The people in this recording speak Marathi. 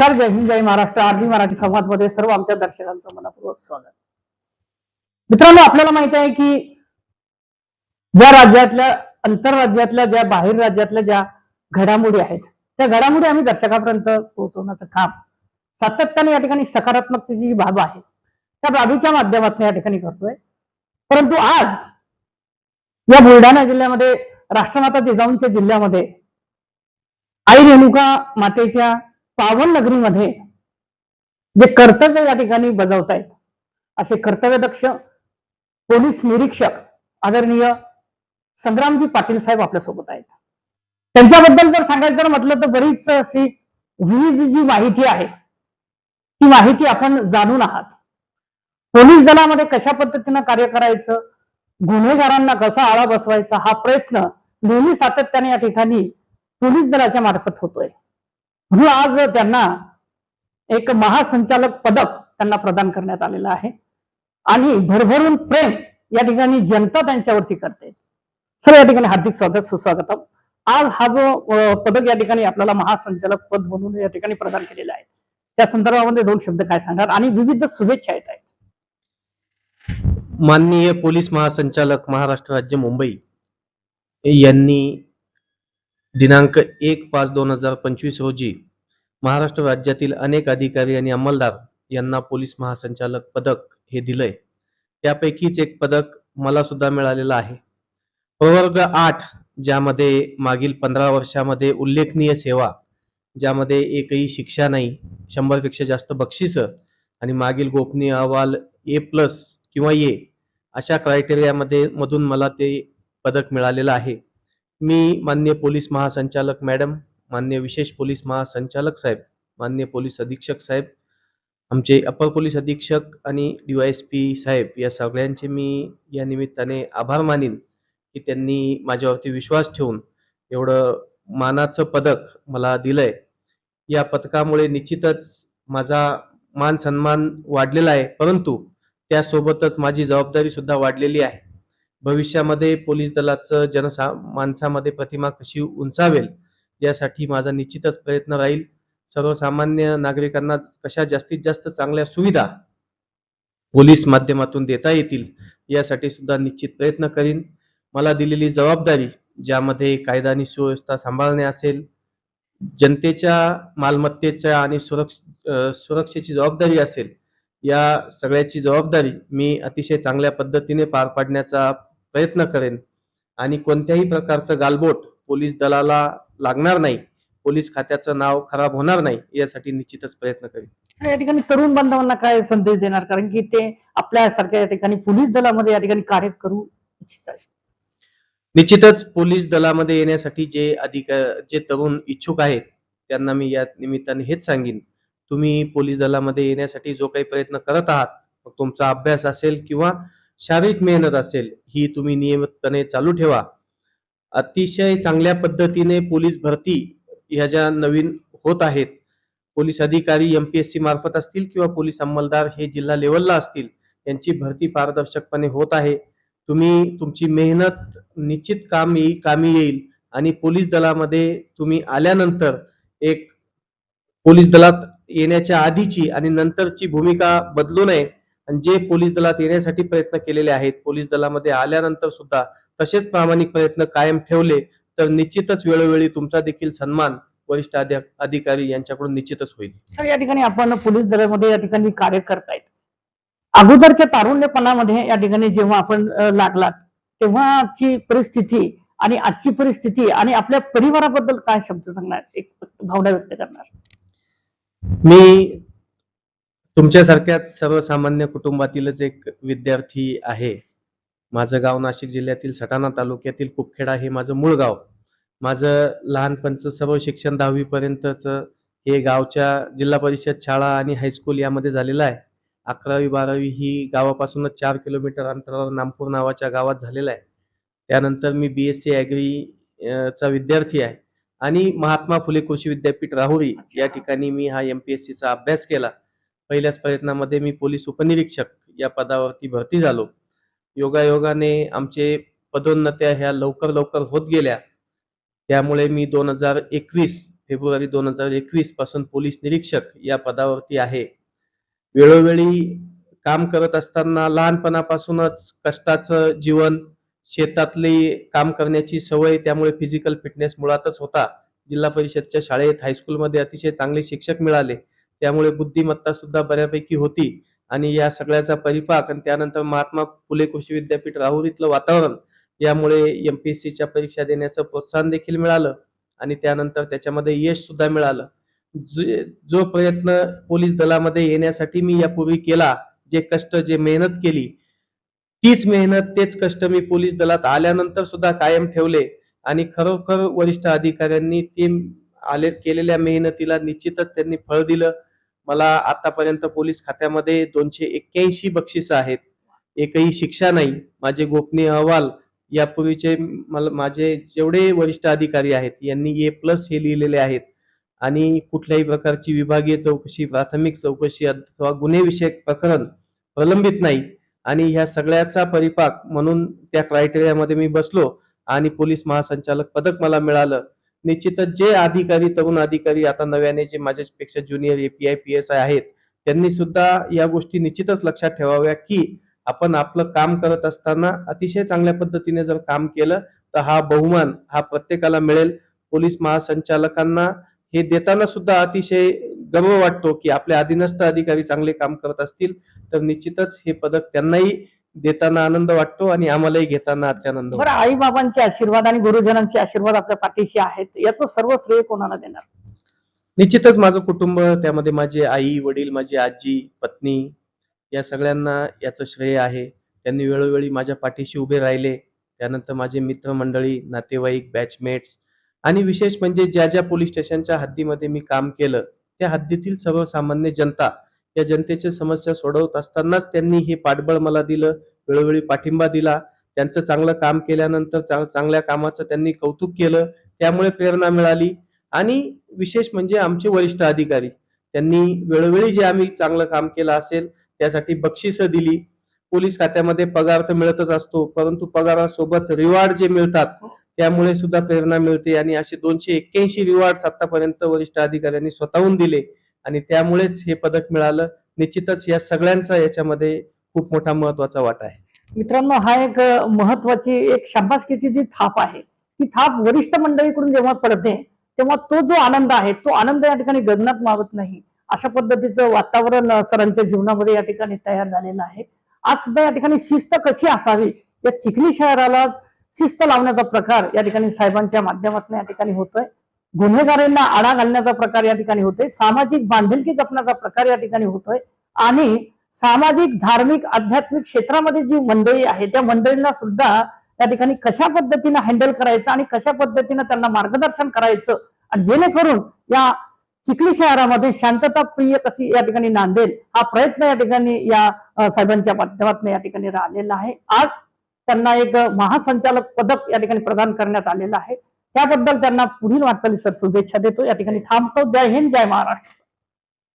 नमस्कार जय हिंद जय महाराष्ट्र. आरबी मराठी संवादमध्ये सर्व आमच्या दर्शकांचं मनापूर्वक स्वागत. मित्रांनो आपल्याला माहीत आहे की ज्या राज्यातल्या आंतरराज्यातल्या ज्या बाहेर राज्यातल्या ज्या घडामोडी आहेत त्या घडामोडी आम्ही दर्शकापर्यंत पोहोचवण्याचं काम सातत्याने या ठिकाणी सकारात्मकतेची जी बाब आहे त्या बाबीच्या माध्यमातून या ठिकाणी करतोय. परंतु आज या बुलढाणा जिल्ह्यामध्ये राष्ट्रमाता जिजाऊंच्या जिल्ह्यामध्ये आई रेणुका मातेच्या पावन नगरीमध्ये जे कर्तव्य या ठिकाणी बजावतायत असे कर्तव्यदक्ष पोलीस निरीक्षक आदरणीय संग्रामजी पाटील साहेब आपल्यासोबत आहेत. त्यांच्याबद्दल जर सांगायचं जर म्हटलं तर बरीच अशी विविध जी माहिती आहे ती माहिती आपण जाणून आहात. पोलीस दलामध्ये कशा पद्धतीनं कार्य करायचं गुन्हेगारांना कसा आळा बसवायचा हा प्रयत्न नेहमी सातत्याने या ठिकाणी पोलीस दलाच्या मार्फत होतोय. म्हणून आज त्यांना एक महासंचालक पदक त्यांना प्रदान करण्यात आलेलं आहे. आणि भरभरून प्रेम या ठिकाणी जनता त्यांच्यावरती करते. सर या ठिकाणी हार्दिक स्वागत सुस्वागतम. आज हा जो पदक या ठिकाणी आपल्याला महासंचालक पद म्हणून या ठिकाणी प्रदान केलेलं आहे. त्या संदर्भामध्ये दोन शब्द काय सांगणार? आणि विविध शुभेच्छा येत आहेत. माननीय पोलीस महासंचालक महाराष्ट्र राज्य मुंबई यांनी दिनांक एक पाच दोन हजार पंचवीस रोजी महाराष्ट्र राज्यातील अनेक अधिकारी आणि अंमलदार यांना पोलीस महासंचालक पदक हे दिलंय. त्यापैकीच एक पदक मला सुद्धा मिळालेलं आहे. प्रवर्ग आठ ज्यामध्ये मागील पंधरा वर्षामध्ये उल्लेखनीय सेवा ज्यामध्ये एकही शिक्षा नाही शंभरपेक्षा जास्त बक्षिसं आणि मागील गोपनीय अहवाल ए प्लस किंवा ए अशा क्रायटेरियामध्ये मधून मला ते पदक मिळालेलं आहे. मी मान्य पोलीस महासंचालक मॅडम मान्य विशेष पोलीस महासंचालक साहेब मान्य पोलीस अधीक्षक साहेब आमचे अपर पोलीस अधीक्षक आणि पी साहेब या सगळ्यांचे मी या निमित्ताने आभार मानीन की त्यांनी माझ्यावरती विश्वास ठेवून एवढं मानाचं पदक मला दिलंय. या पदकामुळे निश्चितच माझा मान सन्मान वाढलेला आहे परंतु त्यासोबतच माझी जबाबदारी सुद्धा वाढलेली आहे. भविष्यामध्ये पोलीस दलाचं जनसा माणसामध्ये प्रतिमा कशी उंचावेल यासाठी माझा निश्चितच प्रयत्न राहील. सर्वसामान्य नागरिकांना कशा जास्तीत जास्त चांगल्या सुविधा पोलीस माध्यमातून देता येतील यासाठी सुद्धा निश्चित प्रयत्न करीन. मला दिलेली जबाबदारी ज्यामध्ये कायदा आणि सुव्यवस्था सांभाळणे असेल जनतेच्या मालमत्तेच्या आणि सुरक्ष सुरक्षेची जबाबदारी असेल या सगळ्याची जबाबदारी मी अतिशय चांगल्या पद्धतीने पार पाडण्याचा प्रयत्न करेन. आणि कोणत्याही प्रकारचं गालबोट पोलीस दलाला लागणार नाही पोलीस खात्याचं नाव खराब होणार नाही यासाठी निश्चितच प्रयत्न करेन. या ठिकाणी तरुण बांधवांना काय संदेश देणार? कारण की ते आपल्यासारख्या या ठिकाणी पोलीस दलामध्ये या ठिकाणी कार्य करू इच्छित आहेत. निश्चितच पोलीस दलामध्ये येण्यासाठी जे अधिक जे तरुण इच्छुक आहेत त्यांना मी या निमित्ताने हेच सांगेन. तुम्ही पोलीस दलामध्ये येण्यासाठी जो काही प्रयत्न करत आहात मग तुमचा अभ्यास असेल किंवा शारीरिक मेहनत असेल ही तुम्ही नियमितपणे चालू ठेवा. अतिशय चांगल्या पद्धतीने पोलीस भरती ह्या ज्या नवीन होत आहेत पोलीस अधिकारी एमपीएससी मार्फत असतील किंवा पोलीस अंमलदार हे जिल्हा लेवलला असतील यांची भरती पारदर्शकपणे होत आहे. तुम्ही तुमची मेहनत निश्चित काम येईल कामी येईल आणि पोलीस दलामध्ये तुम्ही आल्यानंतर एक पोलीस दलात येण्याच्या आधीची आणि नंतरची भूमिका बदलू नये आणि जे पोलीस दलात येण्यासाठी प्रयत्न केलेले आहेत पोलीस दलामध्ये आल्यानंतर सुद्धा तसेच प्रामाणिक प्रयत्न कायम ठेवले तर निश्चितच वेळोवेळी तुमचा देखील सन्मान वरिष्ठ अधि- अधिकारी यांच्याकडून निश्चितच होईल. तर या ठिकाणी आपण पोलीस दलामध्ये या ठिकाणी कार्य करतायत अगोदरच्या तारुण्यपणामध्ये या ठिकाणी जेव्हा आपण लागलात तेव्हाची परिस्थिती आणि आजची परिस्थिती आणि आपल्या परिवाराबद्दल काय शब्द सांगणार? एक भावना व्यक्त करणार. मी तुमच्यासारख्याच सर्वसामान्य कुटुंबातीलच एक विद्यार्थी आहे. माझं गाव नाशिक जिल्ह्यातील सटाणा तालुक्यातील कुपखेडा हे माझं मूळ गाव. माझं लहानपणचं सर्व शिक्षण दहावीपर्यंतचं हे गावच्या जिल्हा परिषद शाळा आणि हायस्कूल यामध्ये झालेलं आहे. अकरावी बारावी ही गावापासूनच चार किलोमीटर अंतरावर नामपूर नावाच्या गावात झालेलं आहे. त्यानंतर मी बी एस सी ॲग्री चा विद्यार्थी आहे. आणि महात्मा फुले कृषी विद्यापीठ राहुरी या ठिकाणी मी हा एम पी एस सीचा अभ्यास केला. पहिल्याच प्रयत्नामध्ये मी पोलीस उपनिरीक्षक या पदावरती भरती झालो. योगायोगाने आमचे पदोन्नत्या ह्या लवकर लवकर होत गेल्या. त्यामुळे मी दोन हजार एकवीस फेब्रुवारी दोन हजार एकवीसपासून पोलीस निरीक्षक या पदावरती आहे. वेळोवेळी काम करत असताना लहानपणापासूनच कष्टाचं जीवन शेतातली काम करण्याची सवय त्यामुळे फिजिकल फिटनेस मुळातच होता. जिल्हा परिषदच्या शाळेत हायस्कूलमध्ये अतिशय चांगले शिक्षक मिळाले. त्यामुळे बुद्धिमत्ता सुद्धा बऱ्यापैकी होती. आणि या सगळ्याचा परिपाक आणि त्यानंतर महात्मा फुले कृषी विद्यापीठ राहुल इथलं वातावरण यामुळे एमपीएससीच्या परीक्षा देण्याचं प्रोत्साहन देखील मिळालं. आणि त्यानंतर त्याच्यामध्ये यश सुद्धा मिळालं. जो प्रयत्न पोलीस दलामध्ये येण्यासाठी मी यापूर्वी केला जे कष्ट जे मेहनत केली तीच मेहनत तेच कष्ट मी पोलीस दलात आल्यानंतर सुद्धा कायम ठेवले. आणि खरोखर वरिष्ठ अधिकाऱ्यांनी ते आले केलेल्या मेहनतीला निश्चितच त्यांनी फळ दिलं. मला आतापर्यंत पोलीस खात्यामध्ये दोनशे एक्क्याऐंशी बक्षीस आहेत. एकही शिक्षा नाही. माझे गोपनीय अहवाल यापूर्वीचे मला माझे जेवढे वरिष्ठ अधिकारी आहेत यांनी ए प्लस हे लिहिलेले आहेत. आणि कुठल्याही प्रकारची विभागीय चौकशी प्राथमिक चौकशी अथवा गुन्हेविषयक प्रकरण प्रलंबित नाही. आणि ह्या सगळ्याचा परिपाक म्हणून त्या क्रायटेरियामध्ये मी बसलो आणि पोलीस महासंचालक पदक मला मिळालं. निश्चितच जे अधिकारी तरुण अधिकारी आता नव्याने जे माझ्यापेक्षा junior API P S I आहेत त्यांनी सुद्धा या गोष्टी निश्चितच लक्षात ठेवाव्या की आपण आपलं काम करत असताना अतिशय चांगल्या पद्धतीने जर काम केलं तर हा बहुमान हा प्रत्येकाला मिळेल. पोलीस महासंचालकांना हे देताना सुद्धा अतिशय गर्व वाटतो की आपले अधीनस्थ अधिकारी चांगले काम करत असतील तर निश्चितच हे पदक त्यांनाही देताना आनंद वाटतो आणि आम्हालाही घेताना अत्यानंद बरं आई बाबांचे आशीर्वाद आणि गुरुजनांचे आशीर्वाद आपल्या पाठीशी आहेत. याचं सर्व श्रेय कोणाला देणार? निश्चितच माझं कुटुंब त्यामध्ये माझे आई वडील माझी आजी पत्नी या सगळ्यांना याचं श्रेय आहे. त्यांनी वेळोवेळी माझ्या पाठीशी उभे राहिले. त्यानंतर माझे मित्रमंडळी नातेवाईक बॅचमेट्स आणि विशेष म्हणजे ज्या ज्या पोलीस स्टेशनच्या हद्दीमध्ये मी काम केलं त्या हद्दीतील सर्वसामान्य जनता या जनतेच्या समस्या सोडवत असतानाच त्यांनी हे पाठबळ मला दिलं वेळोवेळी पाठिंबा दिला. त्यांचं चांगलं काम केल्यानंतर चांगल्या कामाचं त्यांनी कौतुक केलं. त्यामुळे प्रेरणा मिळाली. आणि विशेष म्हणजे आमचे वरिष्ठ अधिकारी त्यांनी वेळोवेळी जे आम्ही चांगलं काम केलं असेल त्यासाठी बक्षिसं दिली. पोलीस खात्यामध्ये पगार तर मिळतच असतो परंतु पगारासोबत रिवॉर्ड जे मिळतात त्यामुळे सुद्धा प्रेरणा मिळते. आणि असे दोनशे एक्क्याऐंशी रिवॉर्ड आतापर्यंत वरिष्ठ अधिकाऱ्यांनी स्वतःहून दिले. आणि त्यामुळेच हे पदक मिळालं. निश्चितच या सगळ्यांचा याच्यामध्ये खूप मोठा महत्त्वाचा वाटा आहे. मित्रांनो हा एक महत्वाची एक शाबासकीची जी थाप आहे ती थाप वरिष्ठ मंडळीकडून जेव्हा पडते तेव्हा तो जो आनंद आहे तो आनंद या ठिकाणी गगनात मावत नाही. अशा पद्धतीचं वातावरण सरांच्या जीवनामध्ये या ठिकाणी तयार झालेलं आहे. आज सुद्धा या ठिकाणी शिस्त कशी असावी या चिखली शहराला शिस्त लावण्याचा प्रकार या ठिकाणी साहेबांच्या माध्यमातून या ठिकाणी होतोय. गुन्हेगारांना आळा घालण्याचा प्रकार या ठिकाणी होतोय सामाजिक बांधिलकी जपण्याचा प्रकार या ठिकाणी होतोय आणि सामाजिक धार्मिक आध्यात्मिक क्षेत्रामध्ये जी मंडळी आहे त्या मंडळींना सुद्धा त्या ठिकाणी कशा पद्धतीनं हँडल करायचं आणि कशा पद्धतीनं त्यांना मार्गदर्शन करायचं आणि जेणेकरून या चिखली शहरामध्ये शांतता प्रिय कशी या ठिकाणी नांदेल हा प्रयत्न या ठिकाणी या साहेबांच्या माध्यमातून या ठिकाणी राहिलेला आहे. आज त्यांना एक महासंचालक पदक या ठिकाणी प्रदान करण्यात आलेलं आहे. त्याबद्दल त्यांना पुढील वाटचाली सर शुभेच्छा देतो. या ठिकाणी थांबतो. जय हिंद जय महाराष्ट्र.